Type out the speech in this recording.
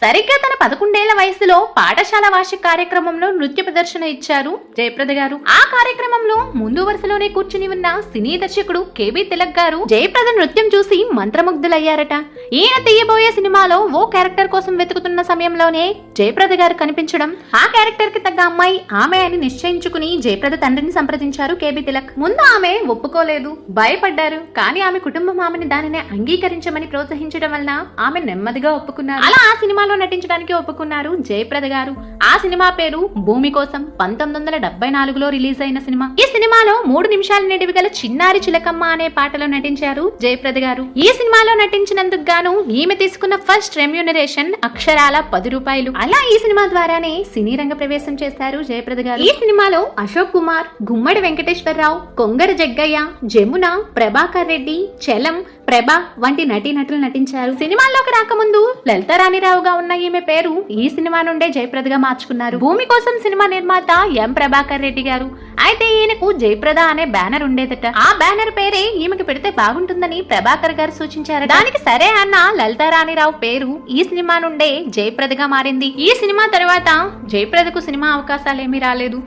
సరిగ్గా తన పదకొండేళ్ళ వయసులో పాఠశాల వార్షిక కార్యక్రమంలో నృత్య ప్రదర్శన ఇచ్చారు జయప్రద గారు. ఆ కార్యక్రమంలో ముందు వరుసలోనే కూర్చుని ఉన్న సినీ దర్శకుడు కేబీ తిలక్ గారు జయప్రద నృత్యం చూసి మంత్రముగ్ధులయ్యారట. ఈయన తీయబోయే సినిమాలో ఓ క్యారెక్టర్ సమయంలోనే జయప్రద గారు కనిపించడం ఆ క్యారెక్టర్కి తగ్గ అమ్మాయి ఆమె అని నిశ్చయించుకుని జయప్రద తండ్రిని సంప్రదించారు కేబీ తిలక్. ముందు ఆమె ఒప్పుకోలేదు భయపడ్డారు కానీ ఆమె కుటుంబం ఆమెని దానిని అంగీకరించమని ప్రోత్సహించడం వలన ఆమె నెమ్మదిగా ఒప్పుకున్నారు. అలా ఆ సినిమాలో నటించడానికి ఒప్పుకున్నారు జయప్రద గారు. ఆ సినిమా పేరు భూమి కోసం పంతొమ్మిది వందల డెబ్బై నాలుగులో రిలీజ్ అయిన సినిమా. ఈ సినిమాలో మూడు నిమిషాల నిడివి గల చిన్నారి చిలకమ్మ అనే పాటలో నటించారు జయప్రద గారు. ఈ సినిమాలో నటించినందుకు గాను ఈమె తీసుకున్న ఫస్ట్ రెమ్యూనరేషన్ అక్షరాల పది రూపాయలు. అలా ఈ సినిమా ద్వారానే సినీ రంగ ప్రవేశం చేశారు జయప్రద గారు. ఈ సినిమాలో అశోక్ కుమార్ గుమ్మడి వెంకటేశ్వరరావు కొంగర జగ్గయ్య జమున ప్రభాకర్ రెడ్డి చలం ప్రభ వంటి నటీనటులు నటించారు. సినిమాల్లోకి రాకముందు లలిత రాణిరావుగా ఉన్న ఈమె పేరు ఈ సినిమా నుండే జయప్రదగా మార్చుకున్నారు. భూమి కోసం సినిమా నిర్మాత ఎం ప్రభాకర్ రెడ్డి గారు. అయితే ఈయనకు జయప్రద అనే బ్యానర్ ఉండేదట. ఆ బ్యానర్ పేరే ఈమెకి పెడితే బాగుంటుందని ప్రభాకర్ గారు సూచించారు దానికి సరే అన్న లలిత రాణిరావు పేరు ఈ సినిమా నుండే జయప్రదగా మారింది. ఈ సినిమా తర్వాత జయప్రదకు సినిమా అవకాశాలు ఏమీ రాలేదు.